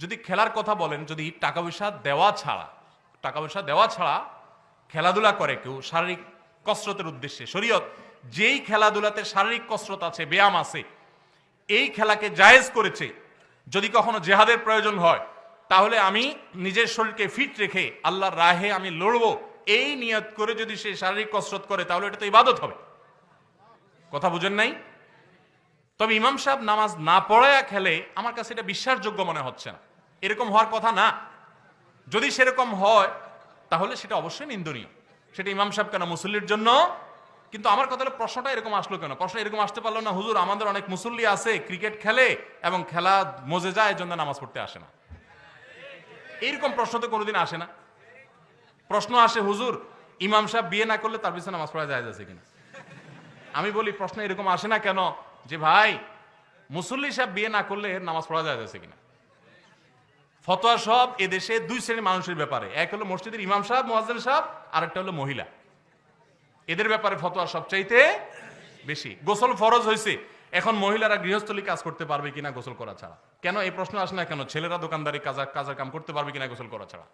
যদি খেলার কথা বলেন, যদি টাকা পয়সা দেওয়া ছাড়া টাকা পয়সা দেওয়া ছাড়া খেলাধুলা করে কেউ, শারীরিক কসরতের উদ্দেশ্যে, শরীয়ত, যেই খেলাধুলাতে শারীরিক কসরত আছে, ব্যায়াম আছে, এই খেলাকে জায়েজ করেছে, যদি কখনো জেহাদের প্রয়োজন হয়, তাহলে আমি নিজের শরীরকে ফিট রেখে আল্লাহর রাহে আমি লড়বো, এই নিয়ত করে যদি সে শারীরিক কসরত করে, তাহলে এটা তো ইবাদত হবে। কথা বুঝেন নাই? তবে ইমাম সাহেব নামাজ না পড়ায়া খেলে আমার কাছে এটা বিশ্বাসযোগ্য মনে হচ্ছে না। এরকম হওয়ার কথা না। যদি সেরকম হয়, তাহলে সেটা অবশ্যই নিন্দনীয়। সেটা ইমাম সাহেব কেন মুসল্লির জন্য? কিন্তু আমার কথা হলো প্রশ্নটা এরকম আসলো কেন? প্রশ্ন এরকম আসতে পারল না। হুজুর, আমাদের অনেক মুসল্লি আছে, ক্রিকেট খেলে এবং খেলা মজে যায় জন্য নামাজ পড়তে আসে না। এইরকম প্রশ্ন তো কোনোদিন আসে না। প্রশ্ন আসে, হুজুর, ইমাম সাহেব বিয়ে না করলে তার পিছনে নামাজ পড়া যায় আছে কিনা? আমি বলি, প্রশ্ন এরকম আসে না কেন? যে ভাই, মুসল্লি সাহেব বিয়ে না করলে নামাজ পড়া যায় আছে কিনা? ফতোয়া সব এদেশে দুই শ্রেণির মানুষের ব্যাপারে। এক হলো মসজিদের ইমাম সাহেব মোয়াজ্জেম সাহেব আর একটা হলো মহিলা। এদের ব্যাপারে ফতোয়া সবচাইতে বেশি। গোসল ফরজ হয়েছে এখন মহিলারা গৃহস্থলী কাজ করতে পারবে কিনা গোসল করা ছাড়া? কেন এই প্রশ্ন আসে না কেন? ছেলেরা দোকানদারি, কাজা কাজার কাম করতে পারবে কিনা গোসল করা ছাড়া?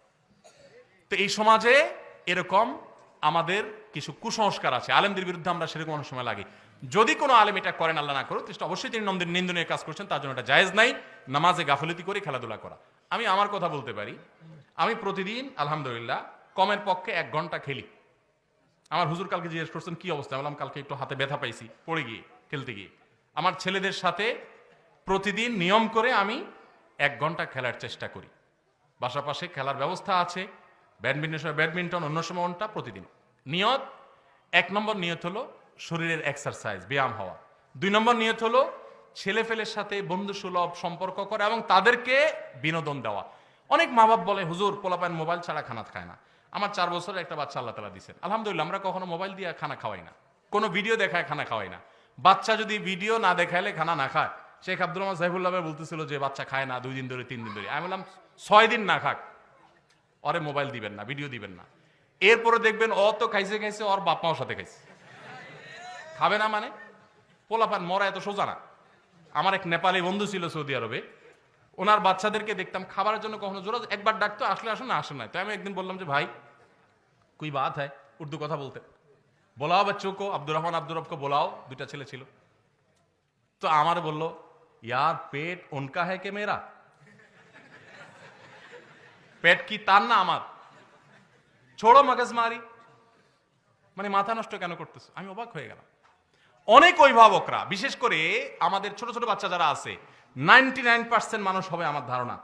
তো এই সমাজে এরকম আমাদের কিছু কুসংস্কার আছে। আলেমদের বিরুদ্ধে আমরা সেরকম অনেক সময় লাগে। যদি কোনো আলেম এটা করেন, আল্লাহ না করো অবশ্যই তিনি নন্দের নিন্দনীয় কাজ করছেন, তার জন্য এটা জায়েজ নাই। নামাজে গাফলতি করে খেলাধুলা করা। আমি আমার কথা বলতে পারি। আমি প্রতিদিন, আলহামদুলিল্লাহ, কমের পক্ষে এক ঘণ্টা খেলি। আমার হুজুর কালকে জিজ্ঞেস করছেন, কি অবস্থা? বললাম, কালকে একটু হাতে ব্যথা পাইছি, পড়ে গিয়ে, খেলতে গিয়ে। আমার ছেলেদের সাথে প্রতিদিন নিয়ম করে আমি এক ঘণ্টা খেলার চেষ্টা করি। বাসা পাশে খেলার ব্যবস্থা আছে ব্যাডমিন্টন সময় ব্যাডমিন্টন, অন্য সময় অন্যটা প্রতিদিন। নিয়ত, এক নম্বর নিয়ত হলো শরীরের এক্সারসাইজ ব্যায়াম হওয়া। দুই নম্বর নিয়ত হলো ছেলে ফেলের সাথে বন্ধু সুলভ সম্পর্ক করা এবং তাদেরকে বিনোদন দেওয়া। অনেক মা বাপ বলে, হুজুর, পোলাপান মোবাইল ছাড়া খানা খায় না। আমার চার বছরের একটা বাচ্চা আল্লাহ তালা দিচ্ছেন আলহামদুলিল্লাহ, আমরা কখনো মোবাইল দিয়ে খানা খাওয়াই না। কোনো ভিডিও দেখায় খানা খাওয়াই না। বাচ্চা যদি ভিডিও না দেখাইলে খানা না খায়। শেখ আব্দুল রহমান সাহেবুল্লাহ বলতেছিল যে, বাচ্চা খায় না, দুই দিন ধরে, তিন দিন ধরে। আমি বললাম, ছয় দিন না খাক। ওরে মোবাইল দিবেন না, ভিডিও দিবেন না। এরপরে দেখবেন ও তো খাইছে খাইছে ওর বাপ মাও সাথে খাইছে। খাবে না মানে? পোলাপান মরা এত সোজা না। আমার এক নেপালি বন্ধু ছিল সৌদি আরবে, ওনার বাচ্চাদেরকে দেখতাম, খাবারের জন্য কখনো জোর একবার ডাকতো, আসলে আসো না, আসে না। তাই আমি একদিন বললাম যে, ভাই, কুই বাত হ্যায়? উর্দু কথা বলতে। বলাও বাচ্চো কো আব্দুর রহমান আব্দুর রবকে বলাও। দুটা ছেলে ছিল। তো আমার বলল, ইয়ার পেট উনকা হ্যায় কে মেয়েরা পেট কি তার না আমার? ছোড়ো মগজ মারি। মানে মাথা নষ্ট কেন করতেছো? আমি অবাক হয়ে গেলাম। অনেক অভিভাবকরা, বিশেষ করে আমাদের ছোট ছোট বাচ্চা যারা আছে নাইনটি নাইন পার্সেন্ট মানুষ হবে আমার ধারণা।